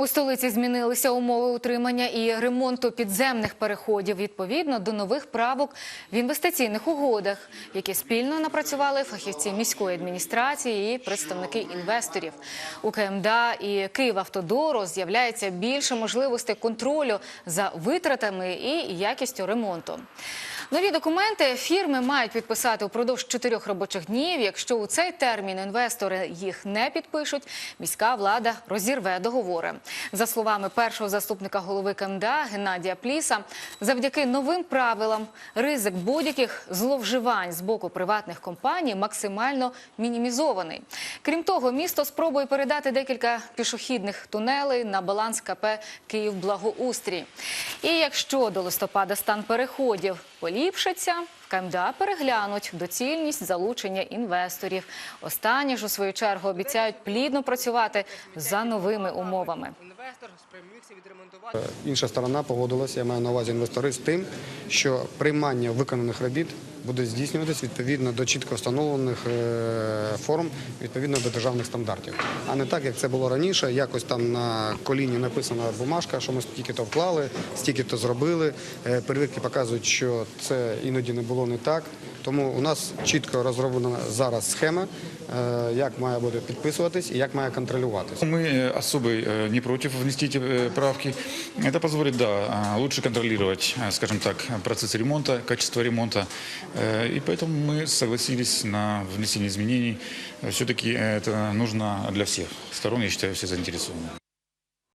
У столиці змінилися умови утримання і ремонту підземних переходів відповідно до нових правок в інвестиційних угодах, які спільно напрацювали фахівці міської адміністрації і представники інвесторів. У КМДА і Київавтодору з'являється більше можливостей контролю за витратами і якістю ремонту. Нові документи фірми мають підписати упродовж чотирьох робочих днів. Якщо у цей термін інвестори їх не підпишуть, міська влада розірве договори. За словами першого заступника голови КМДА Геннадія Пліса, завдяки новим правилам ризик будь-яких зловживань з боку приватних компаній максимально мінімізований. Крім того, місто спробує передати декілька пішохідних тунелей на баланс КП Київблагоустрій. І якщо до листопада стан переходів поліпшиться, в КМДА переглянуть доцільність залучення інвесторів. Останні ж у свою чергу обіцяють плідно працювати за новими умовами Інвестор спромігся відремонтувати. Інша сторона погодилася, я маю на увазі інвестори, з тим, що приймання виконаних робіт буде здійснюватись відповідно до чітко встановлених е, форм, відповідно до державних стандартів. А не так, як це було раніше, якось там на коліні написана бумажка, що ми стільки-то вклали, стільки-то зробили. Е, Перевірки показують, що це іноді не було не так. Тому у нас чітко розроблена зараз схема, е, як має бути підписуватись і як має контролюватись. Мы э, особо э, не против внести эти э, правки. Это позволит, да, а, лучше контролировать, а, скажем так, процесс ремонта, качество ремонта. Э, И поэтому мы согласились на внесение изменений. Все-таки это нужно для всех сторон, я считаю, все заинтересованы.